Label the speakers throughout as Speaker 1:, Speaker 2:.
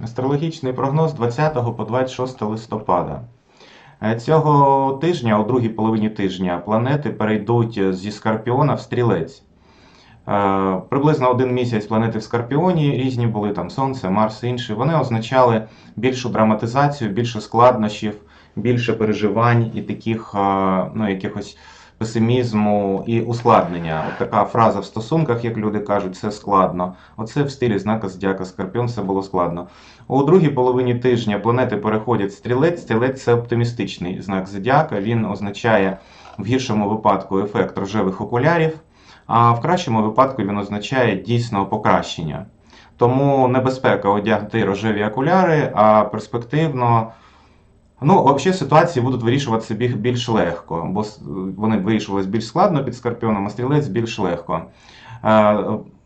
Speaker 1: Астрологічний прогноз 20 по 26 листопада. Е, Цього тижня, у другій половині тижня, планети перейдуть зі Скорпіона в стрілець. Е, Приблизно один місяць планети в Скорпіоні різні були там Сонце, Марс, і інші. Вони означали більшу драматизацію, більше складнощів, більше переживань і таких е, ну, якихось песимізму і ускладнення. От така фраза в стосунках, як люди кажуть, це складно. Оце в стилі знака Зодіака Скорпіон все було складно. У другій половині тижня планети переходять стрілець. Стрілець це оптимістичний знак Зодіака. Він означає в гіршому випадку ефект рожевих окулярів, а в кращому випадку він означає дійсного покращення. Тому небезпека одягти рожеві окуляри, а перспективно. Ну, взагалі ситуації будуть вирішуватися більш легко, бо вони вирішувалися більш складно під Скорпіоном, а стрілець більш легко. Е,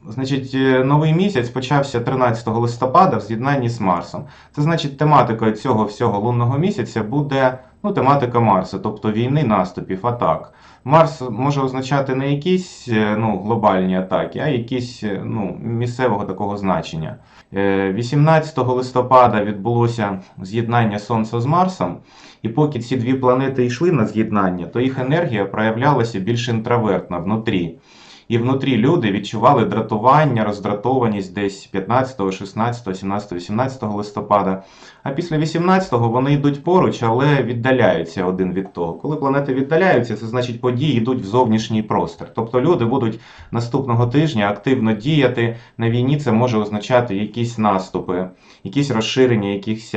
Speaker 1: Значить, е, новий місяць почався 13 листопада в з'єднанні з Марсом. Це значить, тематикою цього всього лунного місяця буде ну, тематика Марса, тобто війни, наступів, атак. Марс може означати не якісь е, ну, глобальні атаки, а якісь е, ну, місцевого такого значення. Е, 18 листопада відбулося з'єднання Сонця з Марсом, і поки ці дві планети йшли на з'єднання, то їх енергія проявлялася більш інтровертно внутрі. І внутрі люди відчували дратування, роздратованість десь 15, 16, 17, 18 листопада. А після 18-го вони йдуть поруч, але віддаляються один від того. Коли планети віддаляються, це значить події йдуть в зовнішній простір. Тобто люди будуть наступного тижня активно діяти. На війні це може означати якісь наступи, якісь розширення якихось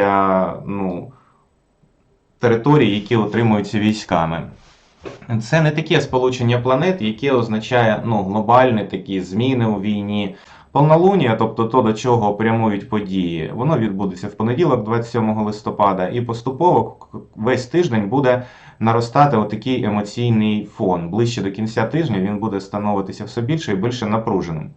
Speaker 1: ну, територій, які отримуються військами. Це не таке сполучення планет, яке означає ну, глобальні такі зміни у війні. Повнолунія, тобто то, до чого прямують події, воно відбудеться в понеділок, 27 листопада, і поступово весь тиждень буде наростати отакий емоційний фон. Ближче до кінця тижня він буде становитися все більше і більше напруженим.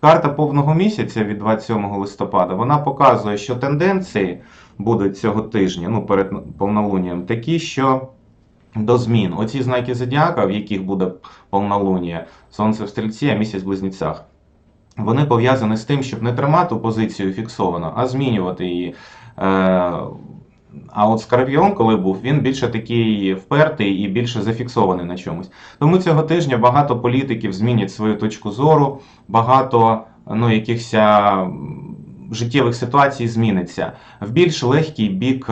Speaker 1: Карта повного місяця від 27 листопада вона показує, що тенденції будуть цього тижня, ну перед повнолунієм, такі, що до змін. Оці знаки зодіака, в яких буде повнолунія, сонце в стрільці, а місяць в близнецях. Вони пов'язані з тим, щоб не тримати позицію фіксовано, а змінювати її. Е, А от Скорпіон, коли був, він більше такий впертий і більше зафіксований на чомусь. Тому цього тижня багато політиків змінять свою точку зору, багато ну, якихось життєвих ситуацій зміниться в більш легкий бік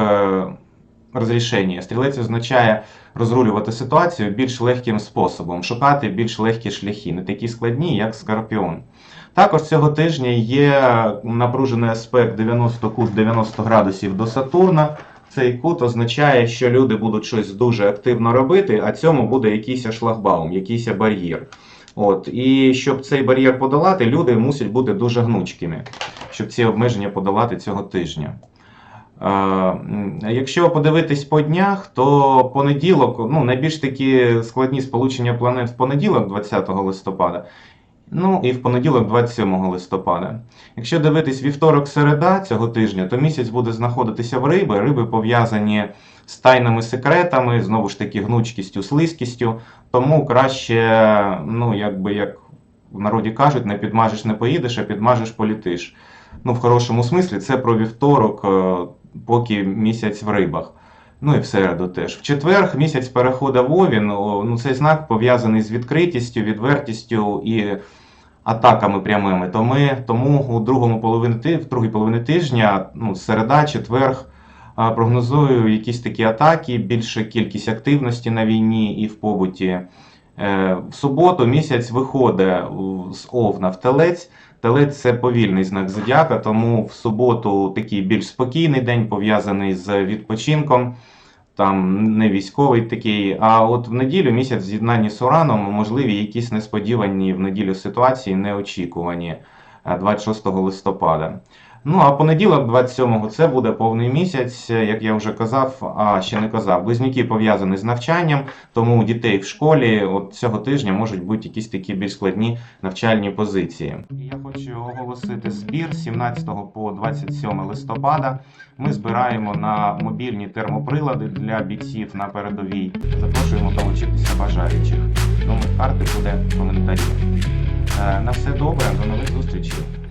Speaker 1: розрішення. Стрілець означає розрулювати ситуацію більш легким способом, шукати більш легкі шляхи, не такі складні, як Скорпіон. Також цього тижня є напружений аспект 90 кут 90 градусів до Сатурна. Цей кут означає, що люди будуть щось дуже активно робити, а цьому буде якийсь шлагбаум, якийсь бар'єр. От. І щоб цей бар'єр подолати, люди мусять бути дуже гнучкими, щоб ці обмеження подолати цього тижня. Якщо подивитись по днях, то понеділок, ну найбільш такі складні сполучення планет в понеділок, 20 листопада, ну і в понеділок, 27 листопада. Якщо дивитись вівторок, середа цього тижня, то місяць буде знаходитися в риби. Риби пов'язані з тайними секретами, знову ж таки, гнучкістю, слизькістю. Тому краще, ну якби як в народі кажуть, не підмажеш, не поїдеш, а підмажеш, політиш. Ну, в хорошому смислі, це про вівторок, е, поки місяць в рибах. Ну і в середу теж. В четвер місяць переходить в Овін. Ну, цей знак пов'язаний з відкритістю, відвертістю і атаками прямими. То ми, тому у другому половині, в другій половині тижня, ну, середа, четверг, а, прогнозую якісь такі атаки, більша кількість активності на війні і в побуті. Е, В суботу місяць виходить з Овна в Телець. Телець це повільний знак зодіака, тому в суботу такий більш спокійний день, пов'язаний з відпочинком, там не військовий такий. А от в неділю місяць в з Ураном можливі якісь несподівані в неділю ситуації, неочікувані е, 26 листопада. Ну а понеділок, 27-го, це буде повний місяць, як я вже казав, а ще не казав. Близнюки пов'язані з навчанням, тому у дітей в школі от цього тижня можуть бути якісь такі більш складні навчальні позиції. Я хочу оголосити збір з 17 по 27 листопада. Ми збираємо на мобільні термоприлади для бійців на передовій. Запрошуємо долучитися бажаючих. Номер карти буде в коментарі. Е, На все добре, до нових зустрічей.